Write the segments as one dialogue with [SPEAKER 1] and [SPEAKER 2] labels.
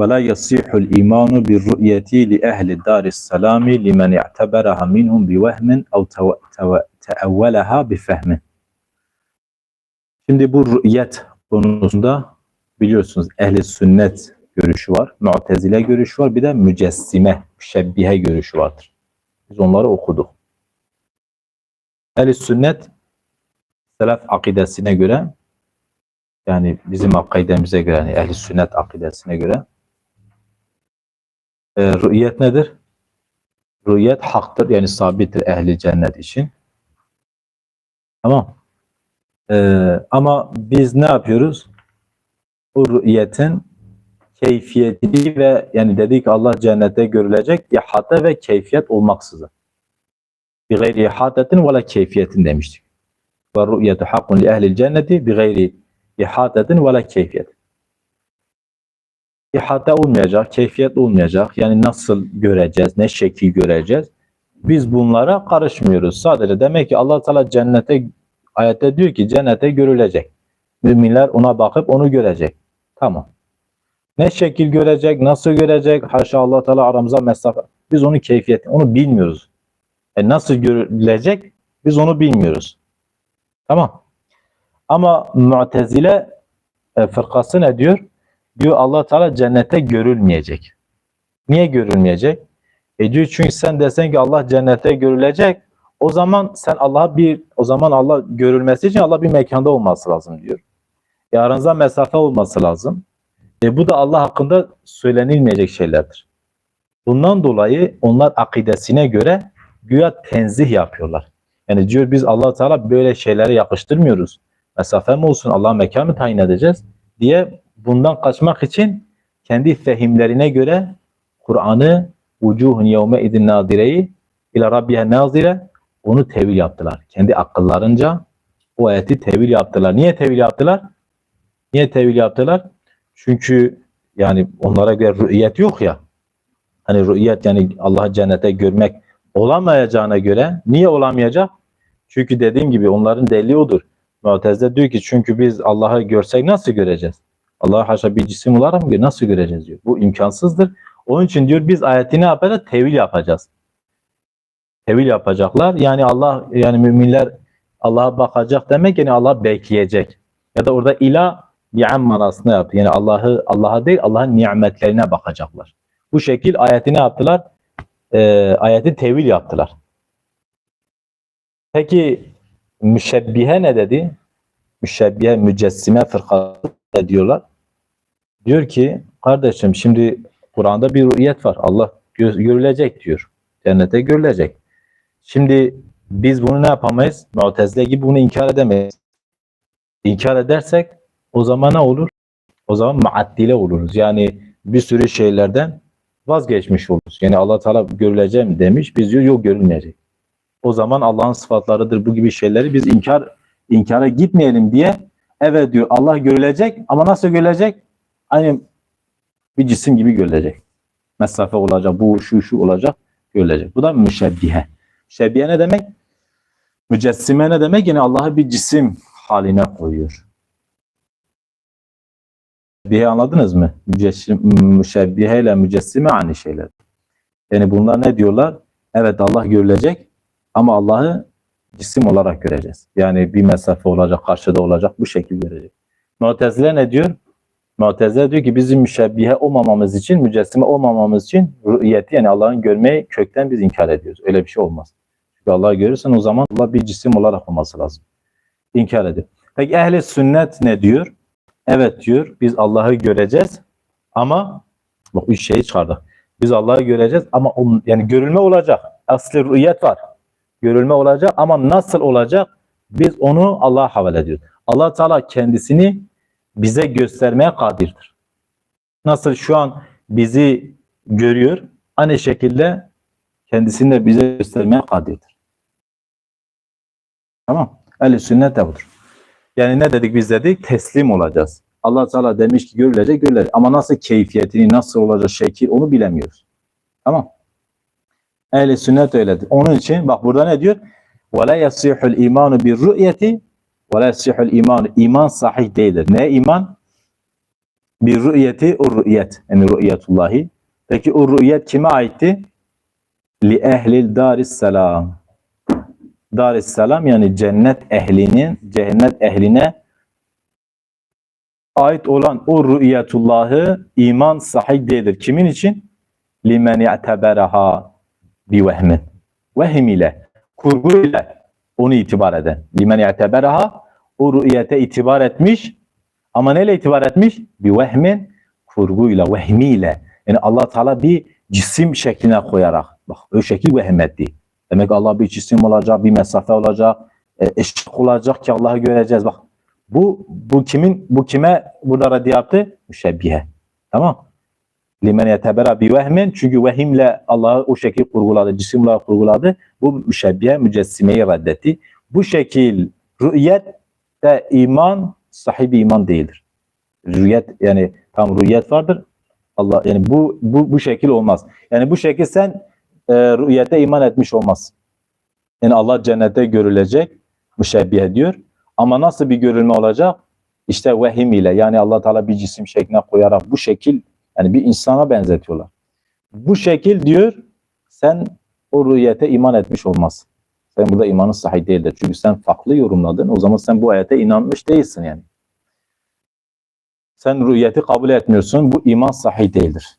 [SPEAKER 1] ولا يصيح الإيمان بالرؤية لأهل الدار السلام لمن اعتبرها منهم بوهم أو تو- تو- تأولها بفهم. Şimdi bu rü'yet konusunda biliyorsunuz ehli sünnet görüşü var, mu'tezile görüşü var, bir de mücessime, müşebbihe görüşü vardır. Biz onları okuduk. Ehli sünnet selef akidesine göre yani bizim akidemize göre yani ehli sünnet akidesine göre e, rü'yet nedir? Rü'yet haktır yani sabittir ehli cennet için. Tamam. E, ama biz ne yapıyoruz? Bu rü'yetin keyfiyeti ve yani dedik Allah cennette görülecek ihate ve keyfiyet olmaksızın. Bi gayri ihatetin ve keyfiyetin demiştik. Ve rü'yetu hakkun li ehlil cenneti bi gayri ihatetin ve la keyfiyet. İhate olmayacak, keyfiyet olmayacak. Yani nasıl göreceğiz, ne şekil göreceğiz. Biz bunlara karışmıyoruz. Sadece demek ki Allah Teala cennete ayette diyor ki cennete görülecek. Müminler ona bakıp onu görecek. Tamam. Ne şekil görecek, nasıl görecek? Haşa Allah Teala aramıza mesafe. Biz onun keyfiyetini, onu bilmiyoruz. E nasıl görülecek? Biz onu bilmiyoruz. Tamam. Ama Mu'tezile e, fırkası ne diyor? Diyor Allah Teala cennete görülmeyecek. Niye görülmeyecek? E diyor çünkü sen desen ki Allah cennete görülecek, o zaman sen Allah'a bir o zaman Allah görülmesi için Allah bir mekanda olması lazım diyor. E aranızda mesafe olması lazım. E bu da Allah hakkında söylenilmeyecek şeylerdir. Bundan dolayı onlar akidesine göre güya tenzih yapıyorlar. Yani diyor biz Allah Teala böyle şeylere yakıştırmıyoruz. Mesafe mi olsun, Allah mekan tayin edeceğiz diye bundan kaçmak için kendi fehimlerine göre Kur'an'ı vucuhun yevme idin nadireyi ila rabbihe nazire onu tevil yaptılar. Kendi akıllarınca o ayeti tevil yaptılar. Niye tevil yaptılar? Niye tevil yaptılar? Çünkü yani onlara göre rü'yet yok ya. Hani rü'yet yani Allah'ı cennete görmek olamayacağına göre niye olamayacak? Çünkü dediğim gibi onların delili odur. Mu'tezile diyor ki çünkü biz Allah'ı görsek nasıl göreceğiz? Allah'ı haşa bir cisim olarak mı nasıl göreceğiz diyor. Bu imkansızdır. Onun için diyor biz ayeti ne yapacağız? Tevil yapacağız. Tevil yapacaklar. Yani Allah yani müminler Allah'a bakacak demek yani Allah bekleyecek. Ya da orada ilah ni'am manasını yaptı. Yani Allah'ı Allah'a değil Allah'ın nimetlerine bakacaklar. Bu şekil ayeti ne yaptılar? Ee, ayeti tevil yaptılar. Peki müşebbihe ne dedi? Müşebbihe, mücessime fırkası ne diyorlar? Diyor ki kardeşim şimdi Kur'an'da bir rüyet var. Allah gö- görülecek diyor. Cennete görülecek. Şimdi biz bunu ne yapamayız? Mu'tezile gibi bunu inkar edemeyiz. İnkar edersek o zaman ne olur? O zaman muaddile oluruz. Yani bir sürü şeylerden vazgeçmiş oluruz. Yani Allah Teala görüleceğim demiş. Biz diyor yok görülmeyecek. O zaman Allah'ın sıfatlarıdır bu gibi şeyleri biz inkar inkara gitmeyelim diye evet diyor Allah görülecek ama nasıl görülecek? Aynı bir cisim gibi görülecek. Mesafe olacak, bu şu şu olacak, görülecek. Bu da müşebbihe. Müşebbihe ne demek? Mücessime ne demek? Yani Allah'ı bir cisim haline koyuyor. Müşebbihe anladınız mı? Müşebbihe ile mücessime aynı şeyler. Yani bunlar ne diyorlar? Evet Allah görülecek ama Allah'ı cisim olarak göreceğiz. Yani bir mesafe olacak, karşıda olacak, bu şekilde görecek. Mu'tezile ne diyor? Mu'tezile diyor ki bizim müşebbihe olmamamız için, mücessime olmamamız için rü'yeti yani Allah'ın görmeyi kökten biz inkar ediyoruz. Öyle bir şey olmaz. Çünkü Allah'ı görürsen o zaman Allah bir cisim olarak olması lazım. İnkar ediyor. Peki ehli sünnet ne diyor? Evet diyor biz Allah'ı göreceğiz ama bak üç şeyi çıkardık. Biz Allah'ı göreceğiz ama yani görülme olacak. Aslı rüyet var. Görülme olacak ama nasıl olacak? Biz onu Allah'a havale ediyoruz. Allah Teala kendisini bize göstermeye kadirdir. Nasıl şu an bizi görüyor, aynı şekilde kendisini de bize göstermeye kadirdir. Tamam. Ehl-i sünnet de budur. Yani ne dedik biz dedik? Teslim olacağız. Allah Teala demiş ki görülecek görülecek. Ama nasıl keyfiyetini, nasıl olacak şekil onu bilemiyoruz. Tamam. Ehli sünnet öyledir. Onun için bak burada ne diyor? Ve la yasihul imanu bir ru'yeti ve la yasihul imanu. İman sahih değildir. Ne iman? Bir ru'yeti o ru'yet. Yani ru'yetullahi. Peki o ru'yet kime aitti? Li ehlil daris selam. Daris selam yani cennet ehlinin, cehennet ehline ait olan o rüyetullahı iman sahih değildir. Kimin için? Limen i'teberaha bi vehmin. Vehim ile, kurgu ile onu itibar eden. Limen ya'teberaha o rü'yete itibar etmiş ama neyle itibar etmiş? Bir vehmin kurguyla, vehmiyle. Yani allah Teala bir cisim şekline koyarak. Bak o şekil vehmetti. Demek Allah bir cisim olacak, bir mesafe olacak, e, eşlik olacak ki Allah'ı göreceğiz. Bak bu bu kimin bu kime burada raddi yaptı? Müşebbihe. Tamam. Limen yetebera bi vehmin çünkü vehimle Allah'ı o şekil kurguladı, cisimle kurguladı. Bu müşebbihe mücessimeyi reddetti. Bu şekil rü'yet de iman sahibi iman değildir. Rüyet yani tam rüyet vardır. Allah yani bu bu bu şekil olmaz. Yani bu şekil sen e, rüyete iman etmiş olmaz. Yani Allah cennette görülecek müşebbih diyor. Ama nasıl bir görülme olacak? İşte vehim ile yani Allah Teala bir cisim şekline koyarak bu şekil yani bir insana benzetiyorlar. Bu şekil diyor sen o rüyete iman etmiş olmaz. Sen burada imanın sahih değildir. Çünkü sen farklı yorumladın. O zaman sen bu ayete inanmış değilsin yani. Sen rüyeti kabul etmiyorsun. Bu iman sahih değildir.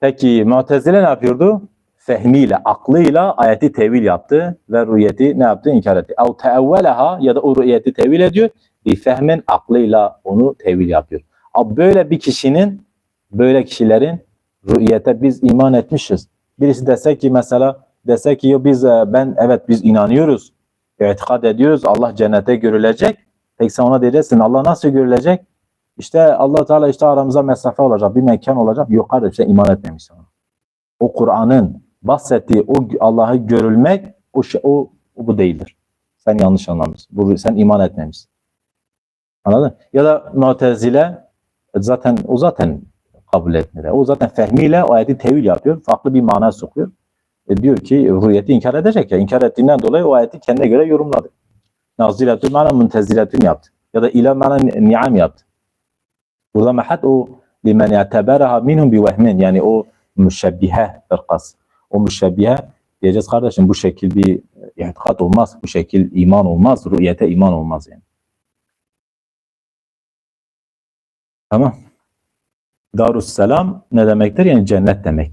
[SPEAKER 1] Peki Mu'tezile ne yapıyordu? Fehmiyle, aklıyla ayeti tevil yaptı ve rüyeti ne yaptı? İnkar etti. Ev teevveleha ya da o rüyeti tevil ediyor. Bir fehmin aklıyla onu tevil yapıyor. Böyle bir kişinin, böyle kişilerin rüyete biz iman etmişiz. Birisi dese ki mesela dese ki biz e, ben evet biz inanıyoruz. İtikad ediyoruz. Allah cennete görülecek. Peki sen ona diyeceksin Allah nasıl görülecek? İşte Allah Teala işte aramıza mesafe olacak, bir mekan olacak. Yok kardeşim sen iman etmemişsin. O Kur'an'ın bahsettiği o Allah'ı görülmek o, şey, o, o bu değildir. Sen yanlış anlamışsın. Bu, sen iman etmemişsin. Anladın? Ya da Mu'tezile zaten o zaten kabul etmiyor. O zaten fehmiyle o ayeti tevil yapıyor. Farklı bir mana sokuyor. E diyor ki rüyeti inkar edecek ya. İnkar ettiğinden dolayı o ayeti kendine göre yorumladı. Naziletül mana münteziletün yaptı. Ya da ila mana ni'am yaptı. Burada mehat o limen yateberaha minhum bi vehmin yani o müşebbihe fırkası. O müşebbihe diyeceğiz kardeşim bu şekil bir itikat olmaz. Bu şekil iman olmaz. Rüyete iman olmaz yani. Tamam. Darusselam ne demektir? Yani cennet demek.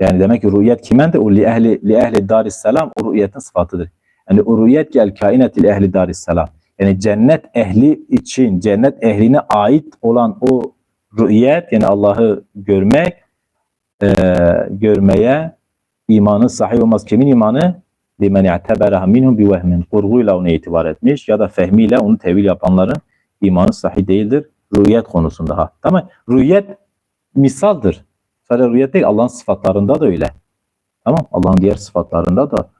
[SPEAKER 1] Yani demek ki rüyet kimendir? O li ehli, li ehli darisselam o rüyetin sıfatıdır. Yani o rüyet gel kainetil ehli darisselam. Yani cennet ehli için, cennet ehline ait olan o rüyet yani Allah'ı görmek, e, görmeye imanı sahih olmaz. Kimin imanı? İ'teberaha minhum bi vehmin. Kurguyla onu itibar etmiş ya da fehmiyle onu tevil yapanların imanı sahih değildir. Rüyet konusunda ha. Tamam Rüyet misaldır. Sadece rüyet değil Allah'ın sıfatlarında da öyle. Tamam Allah'ın diğer sıfatlarında da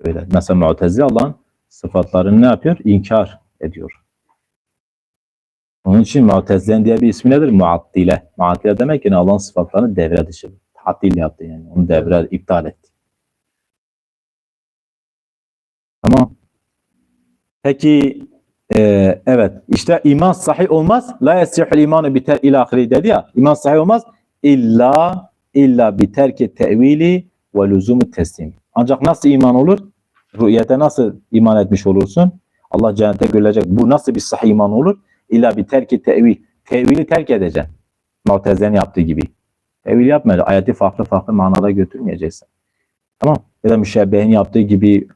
[SPEAKER 1] öyle. Mesela Mu'tezile Allah'ın sıfatlarını ne yapıyor? İnkar ediyor. Onun için Mu'tezile'nin diye bir ismi nedir? Muattile. Muattile demek yani Allah'ın sıfatlarını devre dışı. Tatil yaptı yani. Onu devre iptal etti. Tamam. Peki e, evet işte iman sahih olmaz. La yesihul imanu biter ilahiri dedi ya. İman sahih olmaz. İlla illa biterki tevili ve lüzumu teslim. Ancak nasıl iman olur? Rüyete nasıl iman etmiş olursun? Allah cennete görülecek. Bu nasıl bir sahih iman olur? İlla bir terki tevil. Tevili terk edeceksin. Mu'tezile'nin yaptığı gibi. Tevil yapmayacaksın. Ayeti farklı farklı manada götürmeyeceksin. Tamam. Ya da müşebbehin yaptığı gibi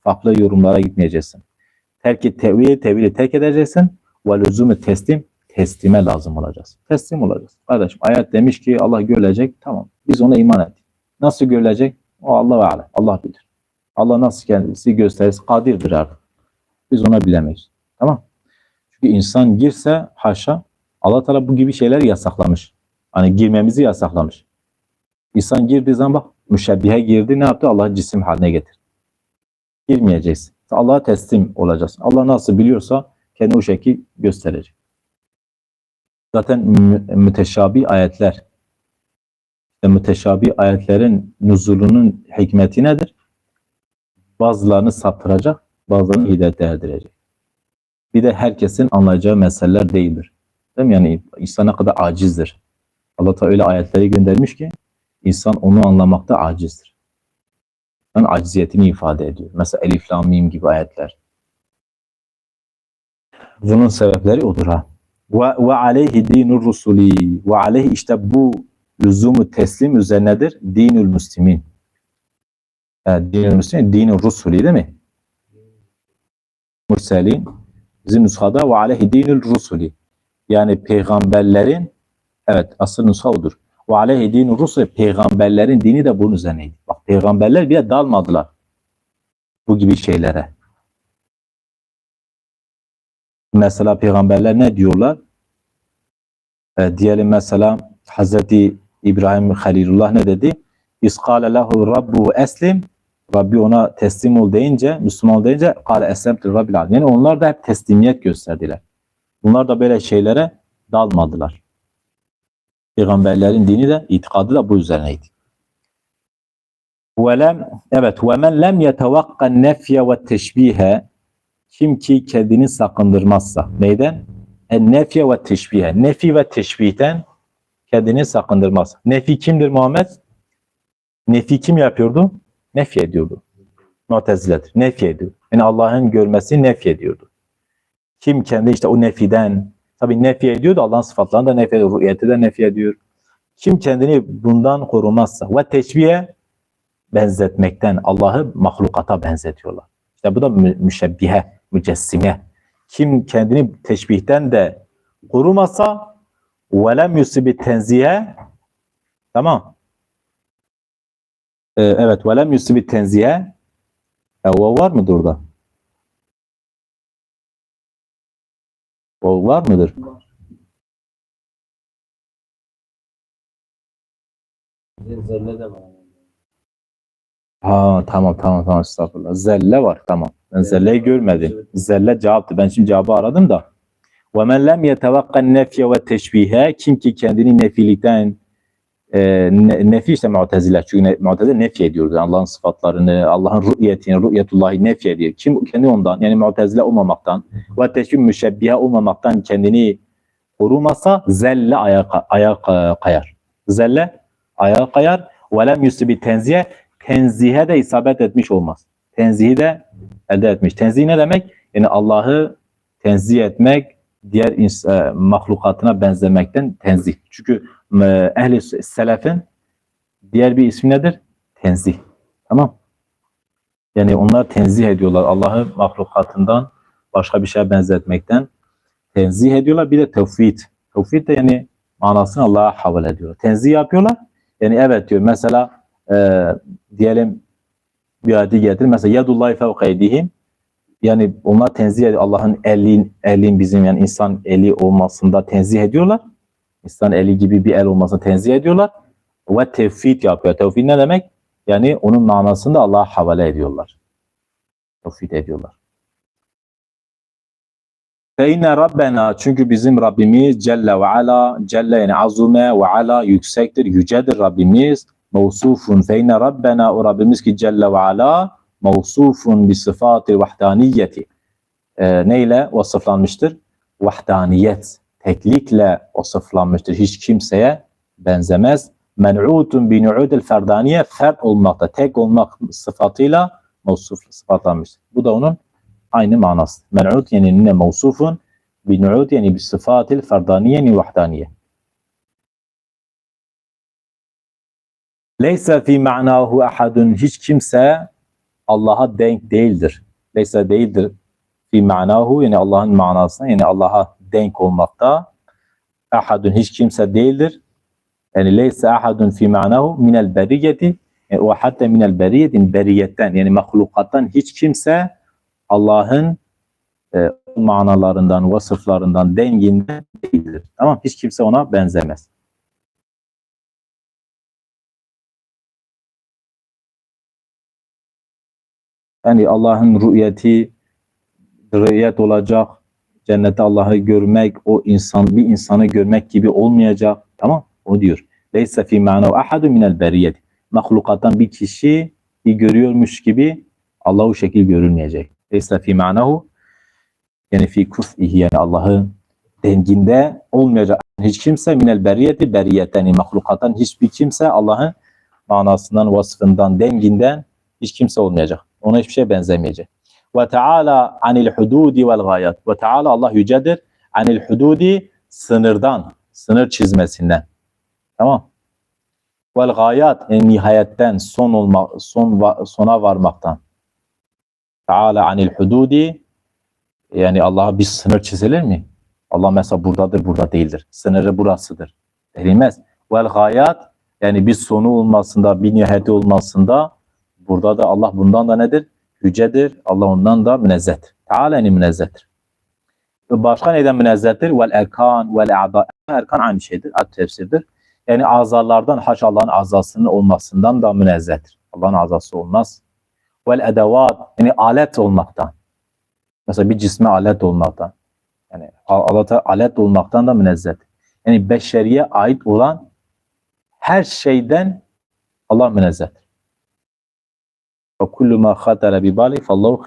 [SPEAKER 1] farklı yorumlara gitmeyeceksin. Terki tevili, tevili terk edeceksin. Ve lüzumu teslim, teslime lazım olacağız. Teslim olacağız. Kardeşim ayet demiş ki Allah görülecek. Tamam. Biz ona iman ettik. Nasıl görülecek? O Allah ve alem. Allah bilir. Allah nasıl kendisi gösterirse kadirdir artık. Biz ona bilemeyiz. Tamam. Çünkü insan girse haşa Allah Teala bu gibi şeyler yasaklamış. Hani girmemizi yasaklamış. İnsan girdiği zaman bak müşebbihe girdi ne yaptı? Allah cisim haline getir. Girmeyeceksin. Allah'a teslim olacaksın. Allah nasıl biliyorsa kendi o şekil gösterecek. Zaten mü müteşabi ayetler müteşabi ayetlerin nuzulunun hikmeti nedir? Bazılarını saptıracak, bazılarını hidayete erdirecek. Bir de herkesin anlayacağı meseleler değildir. Değil mi? Yani insan ne kadar acizdir. Allah Teala öyle ayetleri göndermiş ki insan onu anlamakta acizdir. Yani aciziyetini ifade ediyor. Mesela Elif Lam Mim gibi ayetler. Bunun sebepleri odur ha. Ve, ve aleyhi dinur rusuli. Ve aleyhi işte bu lüzumu teslim üzerinedir. Dinül müslimin. Evet, dinül müslimin, dinül rusuli değil mi? Murselin. Bizim nüshada ve aleyhi dinül rusuli. Yani peygamberlerin evet asıl nüsha odur. Ve aleyhi dinül rusuli. Peygamberlerin dini de bunun üzerineydi. Bak peygamberler bile dalmadılar. Bu gibi şeylere. Mesela peygamberler ne diyorlar? E, diyelim mesela Hazreti İbrahim Halilullah ne dedi? İskale lehu rabbu eslim Rabbi ona teslim ol deyince, Müslüman ol deyince kâle eslemtü rabbil. Yani onlar da hep teslimiyet gösterdiler. Bunlar da böyle şeylere dalmadılar. Peygamberlerin dini de, itikadı da bu üzerineydi. Velem, evet, ve men lem yetevakka nefye ve teşbihe kim ki kendini sakındırmazsa. Neyden? En nefye ve teşbihe. Nefi ve teşbihten kendini sakındırmaz. Nefi kimdir Muhammed? Nefi kim yapıyordu? Nefi ediyordu. Muteziledir. Nefi ediyor. Yani Allah'ın görmesini nefi ediyordu. Kim kendi işte o nefiden, tabi nefi ediyordu Allah'ın sıfatlarını da nefi ediyor, rüyeti de nefi ediyor. Kim kendini bundan korumazsa ve teşbihe benzetmekten Allah'ı mahlukata benzetiyorlar. İşte bu da mü- müşebbihe, mücessime. Kim kendini teşbihten de korumasa velem yusibi tenzihe tamam. Ee, evet velem yusibi tenzihe e, o var mıdır orada? O var mıdır?
[SPEAKER 2] Zelle de var.
[SPEAKER 1] Ha tamam tamam tamam estağfurullah. Zelle var tamam. Ben
[SPEAKER 2] Evet.
[SPEAKER 1] zelleyi görmedim. Zelle cevaptı. Ben şimdi cevabı aradım da. Lem yetevakka nefye ve teşbihe kim ki kendini nefilikten e, ne, nefi işte mu'tezile çünkü mu'tezile nefi ediyordu. Allah'ın sıfatlarını, Allah'ın rü'yetini, rü'yetullahi nefi ediyor. Kim kendi ondan yani mu'tezile olmamaktan ve teşbih müşebbihe olmamaktan kendini korumasa zelle ayağa, ayağa kayar. Zelle ayağa kayar. Ve lem yusibi tenzihe tenzihe de isabet etmiş olmaz. Tenzihi de elde etmiş. Tenzih ne demek? Yani Allah'ı tenzih etmek, diğer e, mahlukatına benzemekten tenzih. Çünkü e, ehli selefin diğer bir ismi nedir? Tenzih. Tamam. Yani onlar tenzih ediyorlar. Allah'ı mahlukatından başka bir şeye benzetmekten tenzih ediyorlar. Bir de tevfid. Tevfid de yani manasını Allah'a havale ediyorlar. Tenzih yapıyorlar. Yani evet diyor mesela e, diyelim bir ayeti getir. Mesela yadullahi fevka eydihim. Yani onlar tenzih ediyor. Allah'ın elin, elin bizim yani insan eli olmasında tenzih ediyorlar. İnsan eli gibi bir el olmasını tenzih ediyorlar. Ve tevfid yapıyor. Tevfid ne demek? Yani onun manasını da Allah'a havale ediyorlar. Tevfid ediyorlar. Feyne Rabbena çünkü bizim Rabbimiz Celle ve Ala Celle yani azume ve Ala yüksektir, yücedir Rabbimiz. Mevsufun feyne Rabbena o Rabbimiz ki Celle ve Ala mevsufun bi sıfatı vahdaniyeti. Ee, neyle vasıflanmıştır? Vahdaniyet. Teklikle vasıflanmıştır. Hiç kimseye benzemez. Men'utun bi nu'udil ferdaniye fert olmakta, tek olmak sıfatıyla mevsuf sıfatlanmıştır. Bu da onun aynı manası. Men'ut yani ne mevsufun bi nu'ud yani bi sıfatil ferdaniye ni vahdaniye. Leysa fi ma'nahu ahadun hiç kimse Allah'a denk değildir. Leysa değildir fi ma'nahu yani Allah'ın manasına yani Allah'a denk olmakta. Ahadun hiç kimse değildir. Yani leysa ahadun fi ma'nahu minel beriyeti yani o hatta minel beriyetin beriyetten yani mahlukattan hiç kimse Allah'ın e, manalarından, vasıflarından, denginden değildir. Tamam hiç kimse ona benzemez. Yani Allah'ın rüyeti, rüyet olacak, cennette Allah'ı görmek, o insan bir insanı görmek gibi olmayacak. Tamam? O diyor. Leysa fi ma'nahu ahadun minel beriyet. Mahlukattan bir kişi bir görüyormuş gibi Allah o şekil görülmeyecek. Leysa fi ma'nahu yani fi kuf'ihi yani Allah'ı denginde olmayacak. Hiç kimse minel beriyeti beriyeteni mahlukatan hiçbir kimse Allah'ın manasından, vasfından, denginden hiç kimse olmayacak. Ona hiçbir şey benzemeyecek. Ve Teala anil hududi vel gayat. Ve Teala Allah yücedir. Anil hududi sınırdan, sınır çizmesinden. Tamam. Vel gayat en nihayetten son olma son sona varmaktan. Teala anil hududi yani Allah'a bir sınır çizilir mi? Allah mesela buradadır, burada değildir. Sınırı burasıdır. Denilmez. Vel gayat yani bir sonu olmasında, bir nihayeti olmasında burada da Allah bundan da nedir? Yücedir. Allah ondan da münezzehtir. Teala'ni münezzehtir. Başka neyden münezzehtir? Vel erkan vel a'da. Erkan aynı şeydir. Ad tefsirdir. Yani azalardan haş Allah'ın azasının olmasından da münezzehtir. Allah'ın azası olmaz. Vel edevat yani alet olmaktan. Mesela bir cisme alet olmaktan. Yani Allah'a alet olmaktan da münezzehtir. Yani beşeriye ait olan her şeyden Allah münezzehtir. Ve kullu ma khatara bi bali fallahu.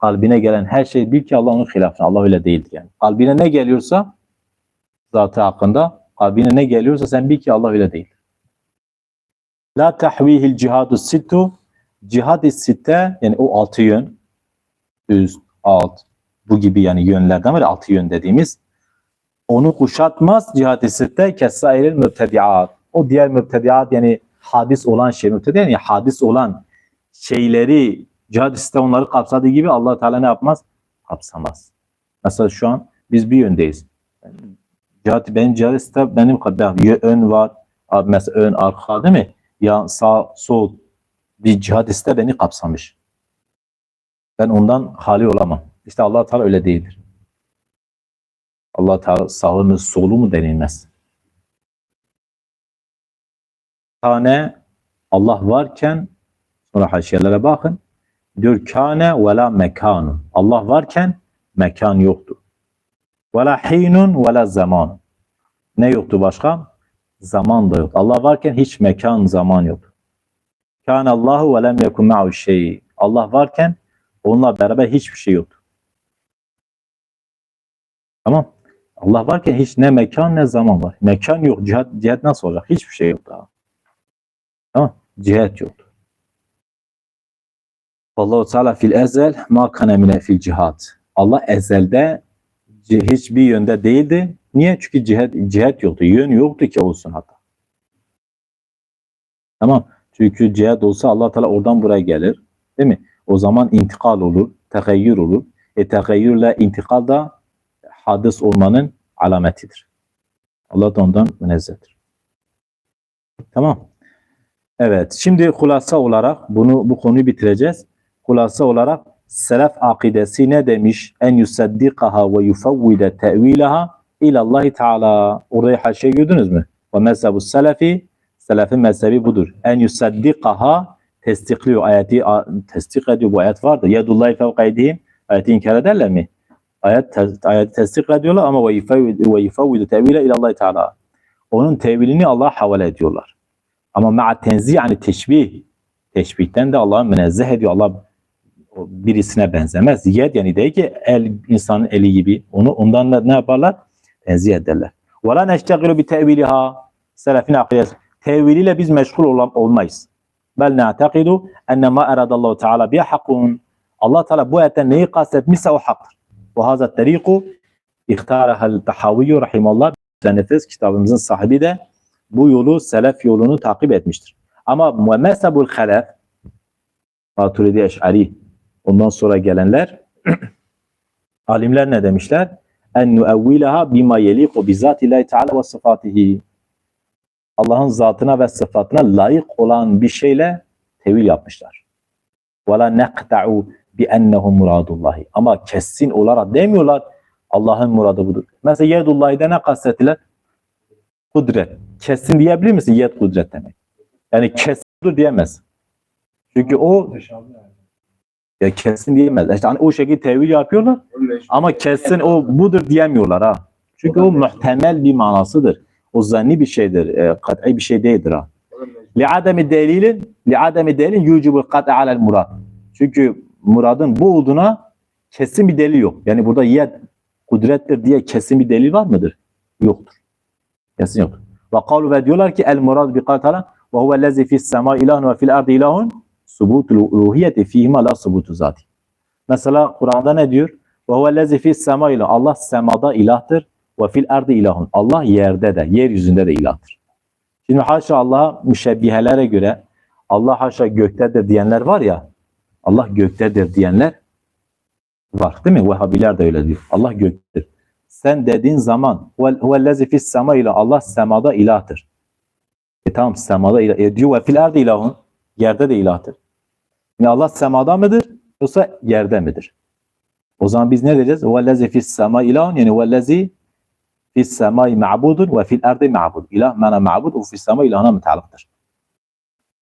[SPEAKER 1] Kalbine gelen her şey bil ki Allah onun hilafına. Allah öyle değildir yani. Kalbine ne geliyorsa zatı hakkında kalbine ne geliyorsa sen bil ki Allah öyle değil. La tahvihil cihadu sittu cihad-ı sitte yani o altı yön üst, alt bu gibi yani yönlerden var altı yön dediğimiz onu kuşatmaz cihad-ı sitte kesairil mübtediat. O diğer mübtediat yani hadis olan şey mübtediat yani hadis olan şeyleri cihad-ı sitte onları kapsadığı gibi Allah Teala ne yapmaz? Kapsamaz. Mesela şu an biz bir yöndeyiz. Cihad, benim cihad-ı sitte benim kadar ön var. Mesela ön arka değil mi? Ya sağ sol bir cihad iste beni kapsamış. Ben ondan hali olamam. İşte Allah Teala öyle değildir. Allah Teala sağı mı solu mu denilmez. Tane Allah varken sonra haşiyelere bakın. Diyor kâne ve la mekânu. Allah varken mekan yoktu. Ve la hinun ve la zaman. Ne yoktu başka? Zaman da yok. Allah varken hiç mekan zaman yok. Kâne Allahu ve lem yekun ma'hu şey. Allah varken onunla beraber hiçbir şey yoktu. Tamam. Allah varken hiç ne mekan ne zaman var. Mekan yok. Cihat, cihat nasıl olacak? Hiçbir şey yok daha. Tamam. Cihat yoktu. Allahu Teala fil ezel ma kana mine fil cihat. Allah ezelde hiçbir yönde değildi. Niye? Çünkü cihat, cihat yoktu. Yön yoktu ki olsun hatta. Tamam. Çünkü cihat olsa Allah Teala oradan buraya gelir. Değil mi? O zaman intikal olur, tegayyür olur. E tegayyürle intikal da hadis olmanın alametidir. Allah da ondan münezzehtir. Tamam. Evet. Şimdi hulasa olarak bunu bu konuyu bitireceğiz. Hulasa olarak selef akidesi ne demiş? En yusaddikaha ve yufavvide te'vilaha ilallahi teala. Orayı haşiye gördünüz mü? Ve mezhebu selefi selefin mezhebi budur. En yusaddikaha tesdikliyor. Ayeti tesdik ediyor. Bu ayet vardır. Yedullahi fevka eydihim. Ayeti inkar ederler mi? Ayet, ayeti tesdik ediyorlar ama ve yufavvidu tevile ilallahi teala. Onun tevilini Allah'a havale ediyorlar. Ama ma'a tenzih yani teşbih. Teşbihten de Allah'ı münezzeh ediyor. Allah birisine benzemez. Yed yani değil ki el insanın eli gibi. Onu ondan da ne yaparlar? Tenzih ederler. Neştegilu bi teviliha. Selefin akidesi. Teviliyle biz meşgul ol- olmayız. Bel na'tekidu enne ma eradallahu teala biha hakkun. Allah Teala bu ayetten neyi kastetmişse o haktır. Ve hazat teriku ihtarahal tahaviyyü rahimallah. Nefes kitabımızın sahibi de bu yolu selef yolunu takip etmiştir. Ama mezhebul halef Maturidi Eş'ari ondan sonra gelenler alimler ne demişler? En nuevvilaha bima yeliku bi zatillahi teala ve sıfatihi. Allah'ın zatına ve sıfatına layık olan bir şeyle tevil yapmışlar. Ve la neqta'u bi ennehu muradullahi. Ama kesin olarak demiyorlar Allah'ın muradı budur. Mesela yedullahide ne kastettiler? Kudret. Kesin diyebilir misin? Yed kudret demek. Yani kesin budur diyemez. Çünkü o ya kesin diyemez. İşte hani o şekilde tevil yapıyorlar ama kesin o budur diyemiyorlar ha. Çünkü o muhtemel bir manasıdır. O zanni bir şeydir. E, kat'i bir şey değildir ha. Li'ademi delilin li'ademi delilin yucibul kat'i alel murad. Çünkü muradın bu olduğuna kesin bir delil yok. Yani burada yed kudrettir diye kesin bir delil var mıdır? Yoktur. Kesin yoktur. Ve kalu ve diyorlar ki el murad bi katala ve huve lezi fis sema ilahun ve fil ardi ilahun subutul uluhiyeti fihima la subutu zati. Mesela Kur'an'da ne diyor? Ve huve lezi fis sema ilah. Allah semada ilahtır ve fil ardi ilahun. Allah yerde de, yeryüzünde de ilahtır. Şimdi haşa Allah'a müşebbihelere göre Allah haşa göktedir diyenler var ya Allah göktedir diyenler var değil mi? Vehhabiler de öyle diyor. Allah göktedir. Sen dediğin zaman huvellezi fis sema ilah Allah semada ilahtır. E tamam semada ilah. E diyor ve fil ardi ilahun. Yerde de ilahtır. Yani Allah semada mıdır yoksa yerde midir? O zaman biz ne diyeceğiz? Huvellezi fis sema ilahun yani fis semai ma'budun ve fil ardi ma'bud. İlah mana ma'bud ve fis sema ilahına müteallıktır.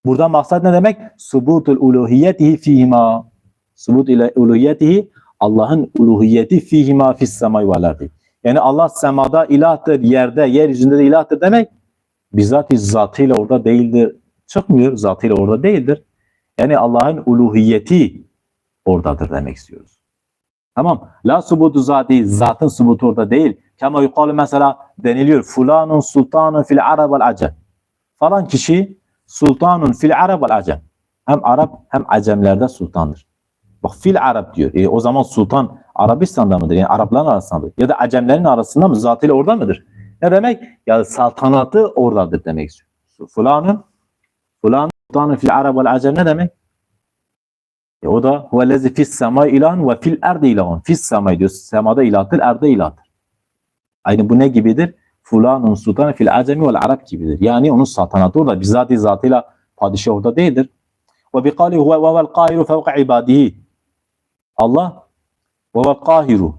[SPEAKER 1] Burada maksat ne demek? Subutul uluhiyetihi fihima. Subut ile uluhiyetihi Allah'ın uluhiyeti fihima fis semai vel ardi. Yani Allah semada ilahtır, yerde, yeryüzünde de ilahtır demek bizzat zatıyla orada değildir. Çıkmıyor, zatıyla orada değildir. Yani Allah'ın uluhiyeti oradadır demek istiyoruz. Tamam. La subutu zati, zatın subutu orada değil. Kema yukalı mesela deniliyor. Fulanun sultanun fil arab vel acem. Falan kişi sultanun fil arab vel acem. Hem Arap hem Acemlerde sultandır. Bak fil Arap diyor. E, o zaman sultan Arabistan'da mıdır? Yani Arapların arasında mıdır? Ya da Acemlerin arasında mı? Zatıyla orada mıdır? Ne demek? Ya saltanatı oradadır demek istiyor. Fulanın fulan sultanun fil arab vel acem ne demek? E, o da huvellezi fis sema ilahun ve fil erdi ilahun. Fis sema diyor. Semada ilahtır, erde ilahtır. Aynı bu ne gibidir? Fulanun sultanı fil acemi vel arab gibidir. Yani onun saltanatı orada. Bizzati zatıyla padişah orada değildir. Ve bi kali huve ve vel kahiru fevka ibadihi. Allah ve vel kahiru.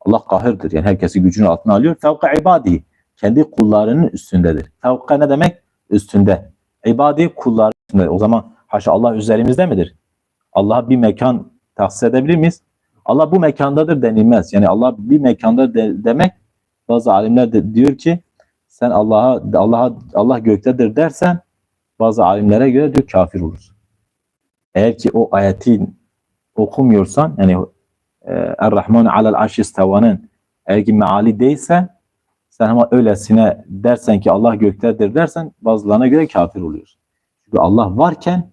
[SPEAKER 1] Allah kahirdir. Yani herkesi gücünün altına alıyor. Fevka ibadihi. Kendi kullarının üstündedir. Fevka ne demek? Üstünde. İbadi üstünde. O zaman haşa Allah üzerimizde midir? Allah'a bir mekan tahsis edebilir miyiz? Allah bu mekandadır denilmez. Yani Allah bir mekanda de- demek bazı alimler de diyor ki sen Allah'a Allah'a Allah göktedir dersen bazı alimlere göre diyor kafir olursun. Eğer ki o ayetin okumuyorsan yani e, Er-Rahman alel arş istavanın eğer ki meali değilse sen ama öylesine dersen ki Allah göktedir dersen bazılarına göre kafir oluyorsun. Çünkü Allah varken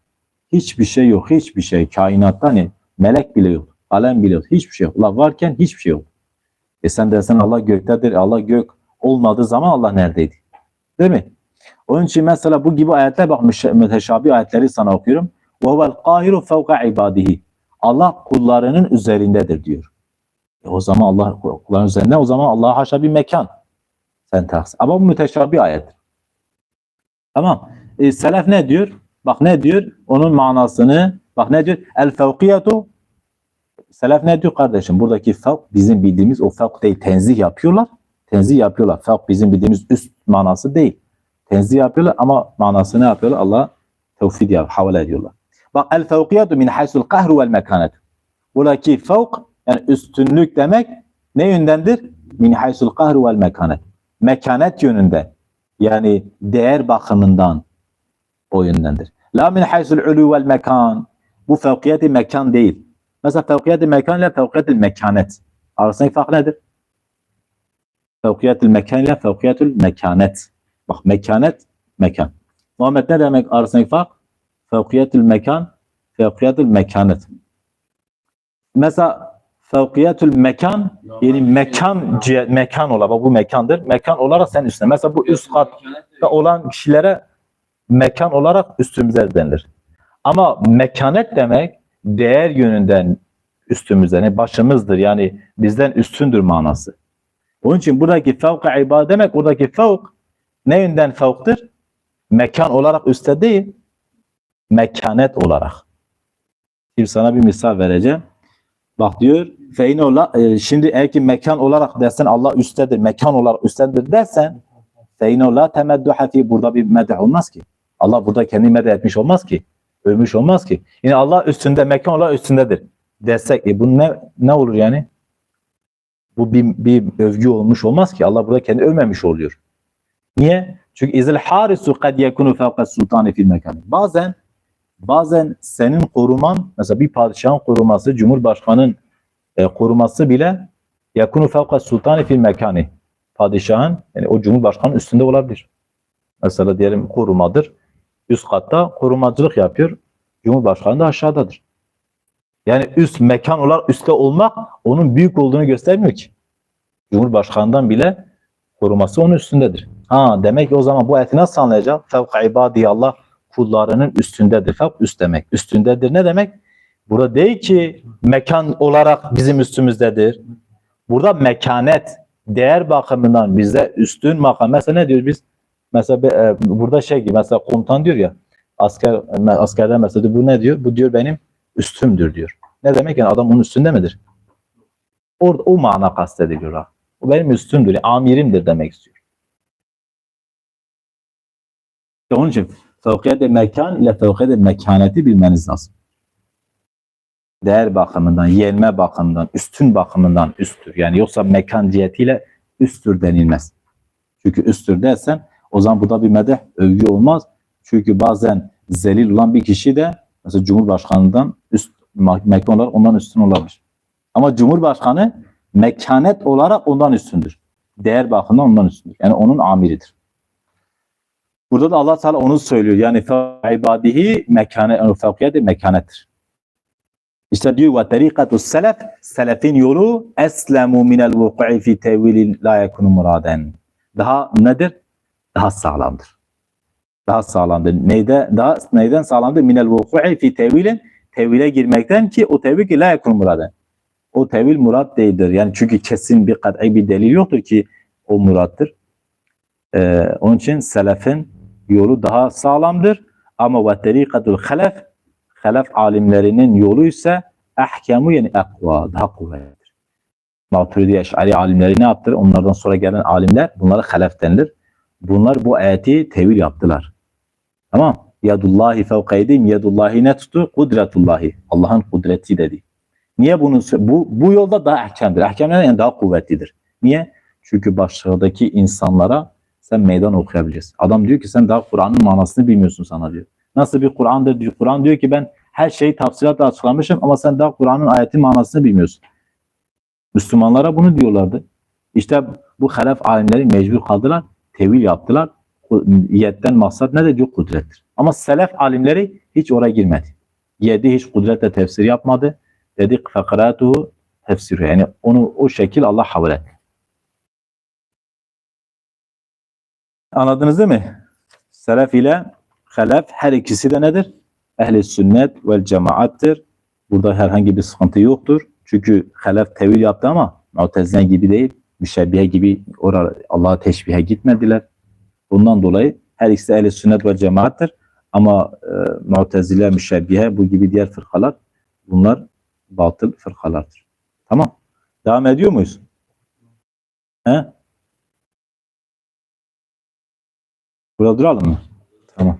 [SPEAKER 1] hiçbir şey yok. Hiçbir şey kainatta hani melek bile yok. Alem bile yok. Hiçbir şey yok. Allah varken hiçbir şey yok. E sen dersen Allah göktedir. Allah gök olmadığı zaman Allah neredeydi? Değil mi? Onun için mesela bu gibi ayetler bak müş- müteşabih ayetleri sana okuyorum. وَهُوَ الْقَاهِرُ فَوْقَ عِبَادِهِ Allah kullarının üzerindedir diyor. E o zaman Allah kulların üzerinde o zaman Allah'a haşa bir mekan. Sen tahsis. Ama bu müteşabih ayet. Tamam. E, selef ne diyor? Bak ne diyor? Onun manasını bak ne diyor? El fevkiyetu Selef ne diyor kardeşim? Buradaki fevk bizim bildiğimiz o fevk değil. Tenzih yapıyorlar. Tenzih yapıyorlar. Fevk bizim bildiğimiz üst manası değil. Tenzih yapıyorlar ama manası ne yapıyorlar? Allah tevfid ya havale ediyorlar. Bak el fevkiyetu min haysul kahru vel mekanet. Buradaki fevk yani üstünlük demek ne yöndendir? Min haysul kahru vel mekanet. Mekanet yönünde. Yani değer bakımından o yöndendir. La min haysul ulu vel mekan. Bu fevkiyeti mekan değil. Mesela fevkiyeti mekan ile fevkiyeti mekanet. Arasındaki fark nedir? Fevkiyeti mekan ile fevkiyeti mekanet. Bak mekanet, mekan. Muhammed ne demek arasındaki fark? Fevkiyeti mekan, fevkiyeti mekanet. Mesela fevkiyeti mekan yani mekan cihet, mekan olarak bak bu mekandır. Mekan olarak sen üstüne. Mesela bu üst katta olan kişilere mekan olarak üstümüze denilir. Ama mekanet demek değer yönünden üstümüzden, yani başımızdır yani bizden üstündür manası. Onun için buradaki fevka ibad demek buradaki fevk ne yönden fevktir? Mekan olarak üstte değil, mekanet olarak. Şimdi sana bir misal vereceğim. Bak diyor, feyne ola, e, şimdi eğer ki mekan olarak dersen Allah üsttedir, mekan olarak üsttedir dersen feyne ola temedduha fi burada bir medh olmaz ki. Allah burada kendi medh etmiş olmaz ki. Övmüş olmaz ki. Yine Allah üstünde, mekan olarak üstündedir. Desek, e bu ne ne olur yani? Bu bir, bir övgü olmuş olmaz ki. Allah burada kendi övmemiş oluyor. Niye? Çünkü izil harisu kad yekunu fevka sultani fil mekan. Bazen bazen senin koruman mesela bir padişahın koruması, cumhurbaşkanının e, koruması bile Yakunu fevka sultani fil mekani. Padişahın yani o cumhurbaşkanının üstünde olabilir. Mesela diyelim korumadır. Üst katta korumacılık yapıyor. Cumhurbaşkanı da aşağıdadır. Yani üst mekan olarak üstte olmak onun büyük olduğunu göstermiyor ki. Cumhurbaşkanından bile koruması onun üstündedir. Ha demek ki o zaman bu ayeti nasıl anlayacağız? Fevka ibadi Allah kullarının üstündedir. Fevk üst demek. Üstündedir ne demek? Burada değil ki mekan olarak bizim üstümüzdedir. Burada mekanet, değer bakımından bizde üstün makam. Mesela ne diyoruz biz? Mesela e, burada şey gibi mesela komutan diyor ya asker askerden mesela bu ne diyor? Bu diyor benim üstümdür diyor. Ne demek yani adam onun üstünde midir? Orada o mana kastediliyor. O benim üstümdür. Yani amirimdir demek istiyor. Onun için fevkiyede mekan ile fevkiyede mekaneti bilmeniz lazım. Değer bakımından, yerme bakımından, üstün bakımından üsttür. Yani yoksa mekan cihetiyle üsttür denilmez. Çünkü üsttür dersen o zaman bu da bir medeh övgü olmaz. Çünkü bazen zelil olan bir kişi de mesela Cumhurbaşkanı'ndan üst mekan olarak ondan üstün olabilir. Ama Cumhurbaşkanı mekanet olarak ondan üstündür. Değer bakımından ondan üstündür. Yani onun amiridir. Burada da Allah Teala onu söylüyor. Yani ibadihi mekane, yani fevkiyede mekanettir. İşte diyor ve tarikatu selef, selefin yolu eslemu minel vuku'i fi tevili la yekunu muraden. Daha nedir? Daha sağlamdır. Daha sağlamdır. Neyde, daha, neyden sağlamdır? Minel vuku'i fi tevilin, tevile girmekten ki o tevil ki la yekunu muraden. O tevil murat değildir. Yani çünkü kesin bir kat'i bir delil yoktur ki o murattır. Ee, onun için selefin yolu daha sağlamdır. Ama ve terikatul halef halef alimlerinin yolu ise ahkamu yani akva, daha kuvvetlidir. Maturidi Eş'ari alimleri ne yaptır? Onlardan sonra gelen alimler bunlara halef denilir. Bunlar bu ayeti tevil yaptılar. Tamam. Yadullahi fevka edeyim. Yadullahi ne tuttu? Kudretullahi. Allah'ın kudreti dedi. Niye bunu bu bu yolda daha ahkamdır. Ahkamlar yani daha kuvvetlidir. Niye? Çünkü başlardaki insanlara sen meydan okuyabileceksin. Adam diyor ki sen daha Kur'an'ın manasını bilmiyorsun sana diyor. Nasıl bir Kur'an'dır diyor. Kur'an diyor ki ben her şeyi tafsilatla açıklamışım ama sen daha Kur'an'ın ayetin manasını bilmiyorsun. Müslümanlara bunu diyorlardı. İşte bu halef alimleri mecbur kaldılar. Tevil yaptılar. Yetten maksat ne de diyor kudrettir. Ama selef alimleri hiç oraya girmedi. Yedi hiç kudretle tefsir yapmadı. Dedik fekaratuhu tefsiri. Yani onu o şekil Allah havale etti. Anladınız değil mi? Selef ile halef her ikisi de nedir? Ehli sünnet vel cemaattir. Burada herhangi bir sıkıntı yoktur. Çünkü halef tevil yaptı ama Mu'tezile gibi değil, müşebbihe gibi oraya Allah'a teşbihe gitmediler. Bundan dolayı her ikisi ehli sünnet ve cemaattir. Ama e, Mu'tezile, müşebbihe bu gibi diğer fırkalar bunlar batıl fırkalardır. Tamam. Devam ediyor muyuz? He? Burada duralım mı? Tamam.